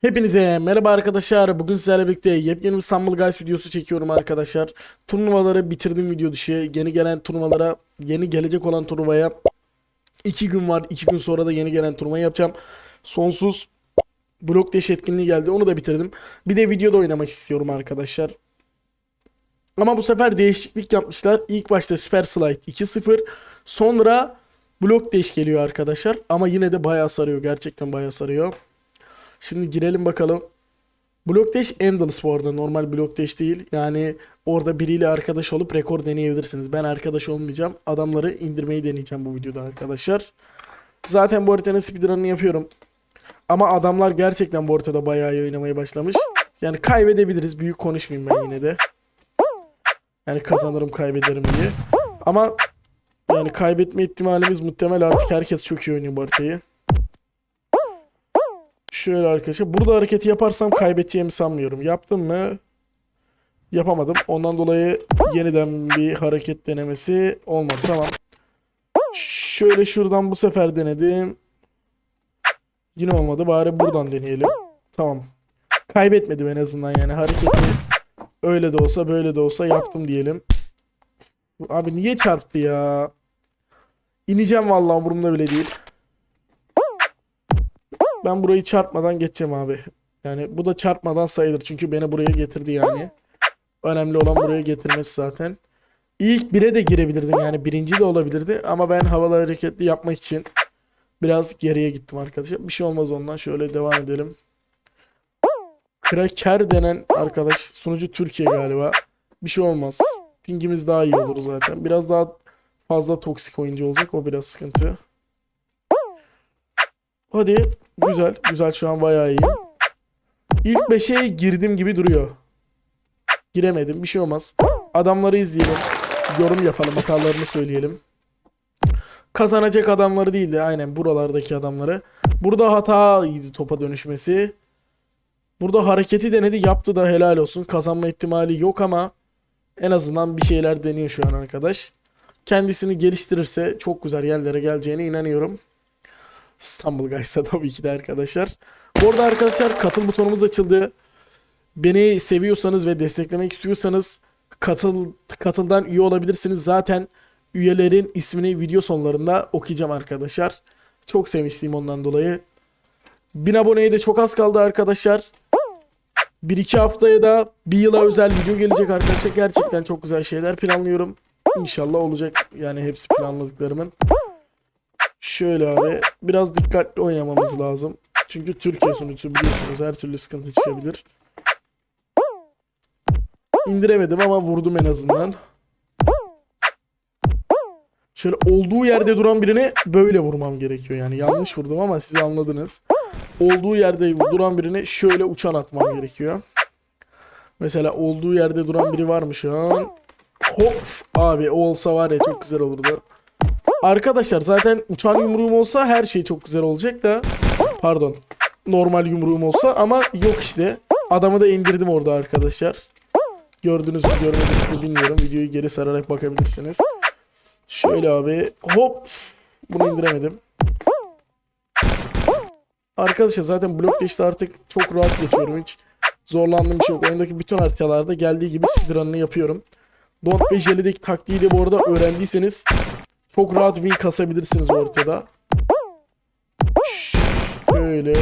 Hepinize merhaba arkadaşlar. Bugün sizlerle birlikte yepyeni bir İstanbul Guys videosu çekiyorum arkadaşlar. Turnuvaları bitirdim video dışı. Yeni gelen turnuvalara, yeni gelecek olan turnuvaya 2 gün var. 2 gün sonra da yeni gelen turnuvayı yapacağım. Sonsuz blok deş etkinliği geldi. Onu da bitirdim. Bir de videoda oynamak istiyorum arkadaşlar. Ama bu sefer değişiklik yapmışlar. İlk başta Super Slide 2-0. Sonra blok deş geliyor arkadaşlar. Ama yine de bayağı sarıyor. Gerçekten bayağı sarıyor. Şimdi girelim bakalım. Block Dash Endless bu arada. Normal Block Dash değil. Yani orada biriyle arkadaş olup rekor deneyebilirsiniz. Ben arkadaş olmayacağım. Adamları indirmeyi deneyeceğim bu videoda arkadaşlar. Zaten bu haritanın speedrun'ını yapıyorum. Ama adamlar gerçekten bu haritada bayağı iyi oynamaya başlamış. Yani kaybedebiliriz. Büyük konuşmayayım ben yine de. Yani kazanırım kaybederim diye. Ama yani kaybetme ihtimalimiz muhtemel artık herkes çok iyi oynuyor bu haritayı. Şöyle arkadaşlar. Burada hareketi yaparsam kaybedeceğimi sanmıyorum. Yaptım mı? Yapamadım. Ondan dolayı yeniden bir hareket denemesi olmadı. Tamam. Şöyle şuradan bu sefer denedim. Yine olmadı. Bari buradan deneyelim. Tamam. Kaybetmedim en azından yani. Hareketi öyle de olsa böyle de olsa yaptım diyelim. Abi niye çarptı ya? İneceğim vallahi umurumda bile değil. Ben burayı çarpmadan geçeceğim abi. Yani bu da çarpmadan sayılır. Çünkü beni buraya getirdi yani. Önemli olan buraya getirmesi zaten. İlk bire de girebilirdim yani birinci de olabilirdi. Ama ben havalı hareketli yapmak için biraz geriye gittim arkadaşlar. Bir şey olmaz ondan. Şöyle devam edelim. Kraker denen arkadaş sunucu Türkiye galiba. Bir şey olmaz. Pingimiz daha iyi olur zaten. Biraz daha fazla toksik oyuncu olacak. O biraz sıkıntı. Hadi. Güzel. Güzel şu an bayağı iyi. İlk 5'e girdim gibi duruyor. Giremedim. Bir şey olmaz. Adamları izleyelim. Yorum yapalım. Hatalarını söyleyelim. Kazanacak adamları değil de aynen buralardaki adamları. Burada hataydı topa dönüşmesi. Burada hareketi denedi. Yaptı da helal olsun. Kazanma ihtimali yok ama en azından bir şeyler deniyor şu an arkadaş. Kendisini geliştirirse çok güzel yerlere geleceğine inanıyorum. İstanbul Guys'ta tabii ki de arkadaşlar. Bu arada arkadaşlar katıl butonumuz açıldı. Beni seviyorsanız ve desteklemek istiyorsanız katıl katıldan üye olabilirsiniz. Zaten üyelerin ismini video sonlarında okuyacağım arkadaşlar. Çok sevinçliyim ondan dolayı. 1000 aboneye de çok az kaldı arkadaşlar. 1-2 haftaya da bir yıla özel video gelecek arkadaşlar. Gerçekten çok güzel şeyler planlıyorum. İnşallah olacak yani hepsi planladıklarımın. Şöyle abi biraz dikkatli oynamamız lazım. Çünkü Türkiye sunucusu biliyorsunuz her türlü sıkıntı çıkabilir. İndiremedim ama vurdum en azından. Şöyle olduğu yerde duran birine böyle vurmam gerekiyor yani. Yanlış vurdum ama siz anladınız. Olduğu yerde duran birine şöyle uçan atmam gerekiyor. Mesela olduğu yerde duran biri var mı şu an? Hop abi o olsa var ya çok güzel olurdu. Arkadaşlar zaten uçan yumruğum olsa her şey çok güzel olacak da pardon normal yumruğum olsa ama yok işte. Adamı da indirdim orada arkadaşlar. Gördünüz mü görmediniz mi bilmiyorum. Videoyu geri sararak bakabilirsiniz. Şöyle abi hop bunu indiremedim. Arkadaşlar zaten blok işte artık çok rahat geçiyorum hiç zorlandığım bir şey yok. Oyundaki bütün haritalarda geldiği gibi speedrun'ını yapıyorum. Don't be Jelly'deki taktiği de bu arada öğrendiyseniz çok rahat win kasabilirsiniz ortada. Şöyle.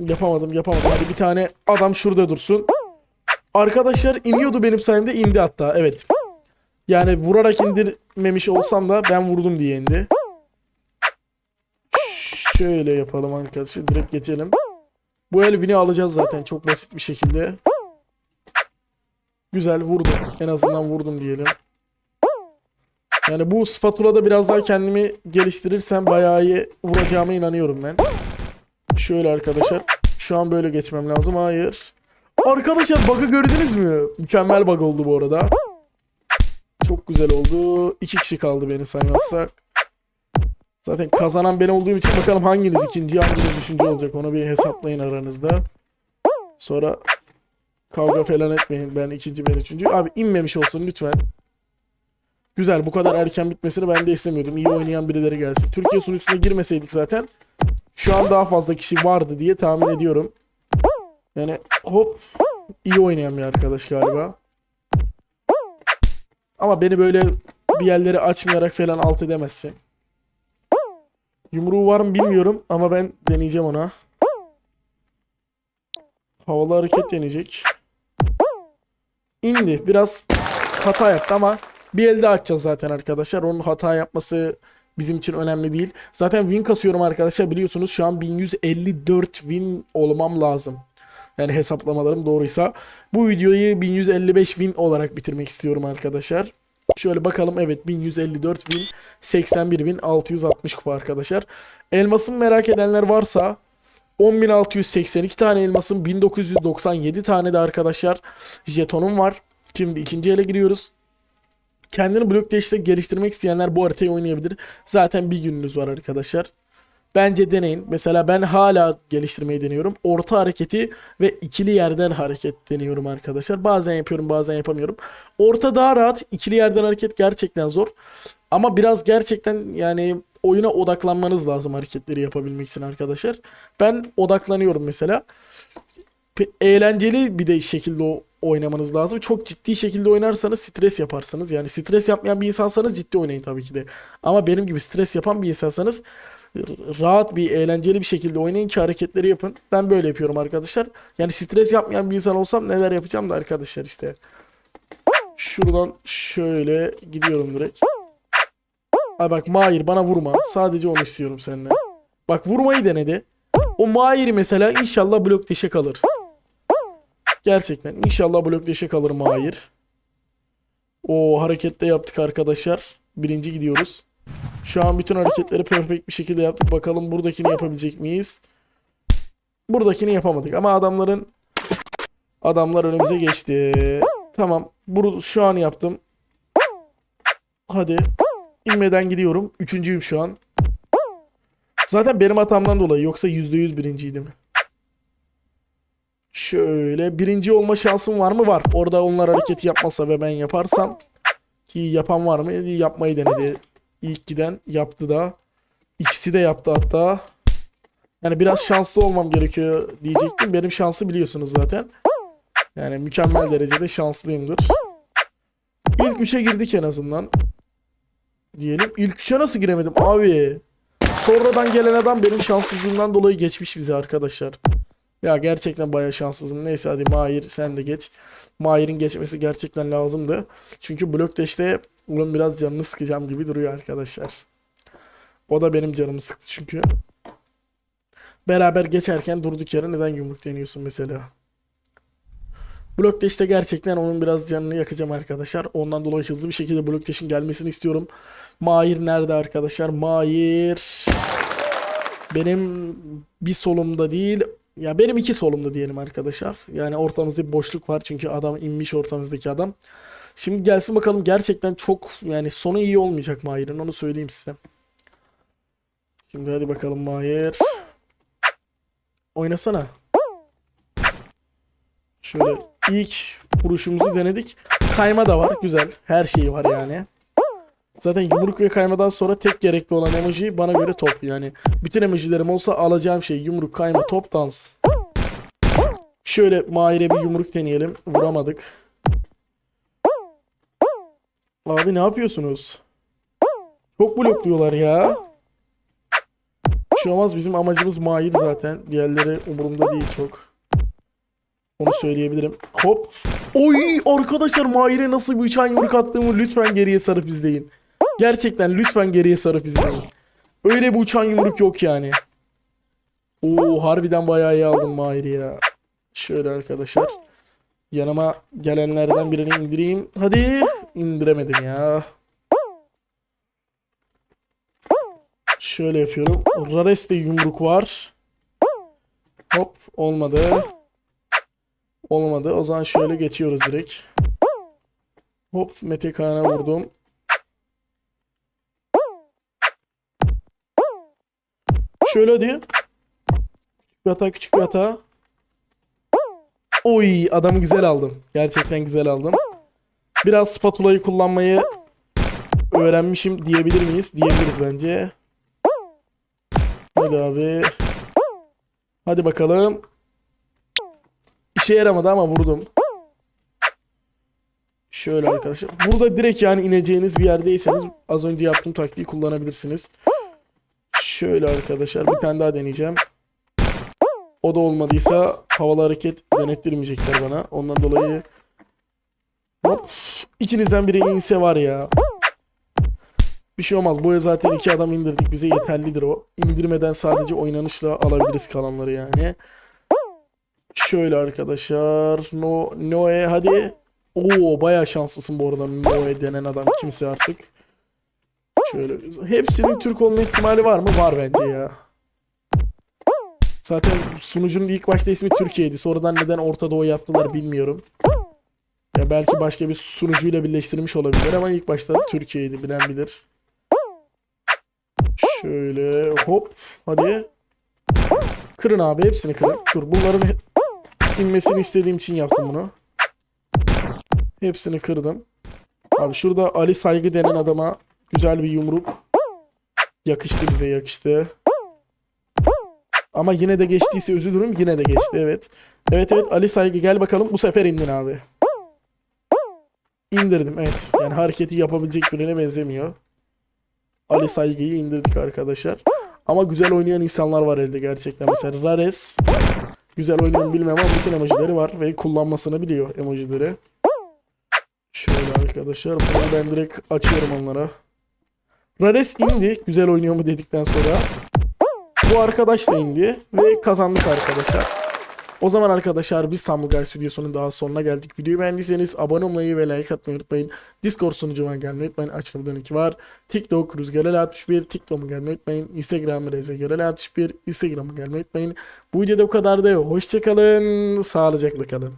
Yapamadım yapamadım. Hadi bir tane adam şurada dursun. Arkadaşlar iniyordu benim sayemde indi hatta evet. Yani vurarak indirmemiş olsam da ben vurdum diye indi. Şöyle yapalım arkadaşlar direkt geçelim. Bu el win'i alacağız zaten çok basit bir şekilde. Güzel vurdum. En azından vurdum diyelim. Yani bu spatula'da biraz daha kendimi geliştirirsem bayağı iyi vuracağıma inanıyorum ben. Şöyle arkadaşlar. Şu an böyle geçmem lazım. Hayır. Arkadaşlar bug'ı gördünüz mü? Mükemmel bug oldu bu arada. Çok güzel oldu. İki kişi kaldı beni saymazsak. Zaten kazanan ben olduğum için bakalım hanginiz ikinci hanginiz üçüncü olacak. Onu bir hesaplayın aranızda. Sonra kavga falan etmeyin. Ben ikinci ben üçüncü. Abi inmemiş olsun lütfen. Güzel bu kadar erken bitmesini ben de istemiyordum. İyi oynayan birileri gelsin. Türkiye sunucusuna girmeseydik zaten Şu an daha fazla kişi vardı diye tahmin ediyorum. Yani hop iyi oynayan bir arkadaş galiba. Ama beni böyle bir yerleri açmayarak falan alt edemezsin. Yumruğu var mı bilmiyorum ama ben deneyeceğim ona. Havalı hareket deneyecek. İndi. Biraz hata yaptı ama bir elde açacağız zaten arkadaşlar. Onun hata yapması bizim için önemli değil. Zaten win kasıyorum arkadaşlar biliyorsunuz şu an 1154 win olmam lazım. Yani hesaplamalarım doğruysa. Bu videoyu 1155 win olarak bitirmek istiyorum arkadaşlar. Şöyle bakalım evet 1154 win 81 win 660 kupa arkadaşlar. Elmasımı merak edenler varsa 10.682 tane elmasım 1997 tane de arkadaşlar jetonum var. Şimdi ikinci ele giriyoruz. Kendini blok işte geliştirmek isteyenler bu haritayı oynayabilir. Zaten bir gününüz var arkadaşlar. Bence deneyin. Mesela ben hala geliştirmeyi deniyorum. Orta hareketi ve ikili yerden hareket deniyorum arkadaşlar. Bazen yapıyorum bazen yapamıyorum. Orta daha rahat. ikili yerden hareket gerçekten zor. Ama biraz gerçekten yani oyuna odaklanmanız lazım hareketleri yapabilmek için arkadaşlar. Ben odaklanıyorum mesela. Eğlenceli bir de şekilde o oynamanız lazım. Çok ciddi şekilde oynarsanız stres yaparsınız. Yani stres yapmayan bir insansanız ciddi oynayın tabii ki de. Ama benim gibi stres yapan bir insansanız rahat bir eğlenceli bir şekilde oynayın ki hareketleri yapın. Ben böyle yapıyorum arkadaşlar. Yani stres yapmayan bir insan olsam neler yapacağım da arkadaşlar işte. Şuradan şöyle gidiyorum direkt. Ay bak Mahir bana vurma. Sadece onu istiyorum senden. Bak vurmayı denedi. O Mahir mesela inşallah blok deşe kalır. Gerçekten inşallah blok deşe kalır Mahir. O harekette yaptık arkadaşlar. Birinci gidiyoruz. Şu an bütün hareketleri perfect bir şekilde yaptık. Bakalım buradakini yapabilecek miyiz? Buradakini yapamadık ama adamların adamlar önümüze geçti. Tamam. Bunu şu an yaptım. Hadi. İnmeden gidiyorum. Üçüncüyüm şu an. Zaten benim hatamdan dolayı. Yoksa %100 birinciydim. Şöyle. Birinci olma şansım var mı? Var. Orada onlar hareketi yapmasa ve ben yaparsam. Ki yapan var mı? Yapmayı denedi. İlk giden yaptı da. İkisi de yaptı hatta. Yani biraz şanslı olmam gerekiyor diyecektim. Benim şansı biliyorsunuz zaten. Yani mükemmel derecede şanslıyımdır. İlk üçe girdik en azından. Diyelim. İlk üçe nasıl giremedim abi? Sonradan gelen adam benim şanssızlığımdan dolayı geçmiş bize arkadaşlar. Ya gerçekten bayağı şanssızım. Neyse hadi Mahir sen de geç. Mahir'in geçmesi gerçekten lazımdı. Çünkü blok işte onun biraz canını sıkacağım gibi duruyor arkadaşlar. O da benim canımı sıktı çünkü. Beraber geçerken durduk yere neden yumruk deniyorsun mesela? Blok işte gerçekten onun biraz canını yakacağım arkadaşlar. Ondan dolayı hızlı bir şekilde blok Dash'in gelmesini istiyorum. Mahir nerede arkadaşlar? Mahir benim bir solumda değil ya benim iki solumda diyelim arkadaşlar. Yani ortamızda bir boşluk var çünkü adam inmiş ortamızdaki adam. Şimdi gelsin bakalım gerçekten çok yani sonu iyi olmayacak Mahir'in onu söyleyeyim size. Şimdi hadi bakalım Mahir. Oynasana. Şöyle ilk vuruşumuzu denedik. Kayma da var. Güzel. Her şeyi var yani. Zaten yumruk ve kaymadan sonra tek gerekli olan emoji bana göre top. Yani bütün emojilerim olsa alacağım şey yumruk, kayma, top, dans. Şöyle Mahir'e bir yumruk deneyelim. Vuramadık. Abi ne yapıyorsunuz? Çok blokluyorlar ya. Bir şey olmaz bizim amacımız Mahir zaten. Diğerleri umurumda değil çok. Onu söyleyebilirim. Hop. Oy arkadaşlar Mahir'e nasıl bir uçan yumruk attığımı lütfen geriye sarıp izleyin. Gerçekten lütfen geriye sarıp izleyin. Öyle bir uçan yumruk yok yani. Oo harbiden bayağı iyi aldım Mahir'i ya. Şöyle arkadaşlar. Yanıma gelenlerden birini indireyim. Hadi. indiremedim ya. Şöyle yapıyorum. Rares'te yumruk var. Hop olmadı. Olmadı. O zaman şöyle geçiyoruz direkt. Hop Mete Kaan'a vurdum. Şöyle hadi. Küçük bir hata küçük bir hata. Oy adamı güzel aldım. Gerçekten güzel aldım. Biraz spatulayı kullanmayı öğrenmişim diyebilir miyiz? Diyebiliriz bence. Hadi abi. Hadi bakalım. İşe yaramadı ama vurdum. Şöyle arkadaşlar. Burada direkt yani ineceğiniz bir yerdeyseniz az önce yaptığım taktiği kullanabilirsiniz. Şöyle arkadaşlar bir tane daha deneyeceğim. O da olmadıysa havalı hareket denettirmeyecekler bana. Ondan dolayı hop ikinizden biri inse var ya. Bir şey olmaz. Boya zaten iki adam indirdik. Bize yeterlidir o. İndirmeden sadece oynanışla alabiliriz kalanları yani. Şöyle arkadaşlar. No, Noe hadi. Oo bayağı şanslısın bu arada Noe denen adam kimse artık. Şöyle hepsinin Türk olma ihtimali var mı? Var bence ya. Zaten sunucunun ilk başta ismi Türkiye'ydi. Sonradan neden Orta Doğu yaptılar bilmiyorum. Ya belki başka bir sunucuyla birleştirmiş olabilir ama ilk başta Türkiye'ydi bilen bilir. Şöyle hop hadi. Kırın abi hepsini kırın. Dur bunların inmesini istediğim için yaptım bunu. Hepsini kırdım. Abi şurada Ali Saygı denen adama güzel bir yumruk. Yakıştı bize yakıştı. Ama yine de geçtiyse üzülürüm. Yine de geçti evet. Evet evet Ali Saygı gel bakalım. Bu sefer indin abi. İndirdim evet. Yani hareketi yapabilecek birine benzemiyor. Ali Saygı'yı indirdik arkadaşlar. Ama güzel oynayan insanlar var elde gerçekten. Mesela Rares güzel oynayan bilmem ama bütün emojileri var ve kullanmasını biliyor emojileri. Şöyle arkadaşlar bunu ben direkt açıyorum onlara. Rares indi güzel oynuyor mu dedikten sonra. Bu arkadaş da indi ve kazandık arkadaşlar. O zaman arkadaşlar biz Tumble Guys videosunun daha sonuna geldik. Videoyu beğendiyseniz abone olmayı ve like atmayı unutmayın. Discord sunucuma gelmeyi unutmayın. Açıklamada linki var. TikTok Rüzgar 61 TikTok'uma gelmeyi unutmayın. Instagram Rüzgar 61 Instagram'a gelmeyi unutmayın. Bu videoda bu kadar da. Hoşçakalın. Sağlıcakla kalın.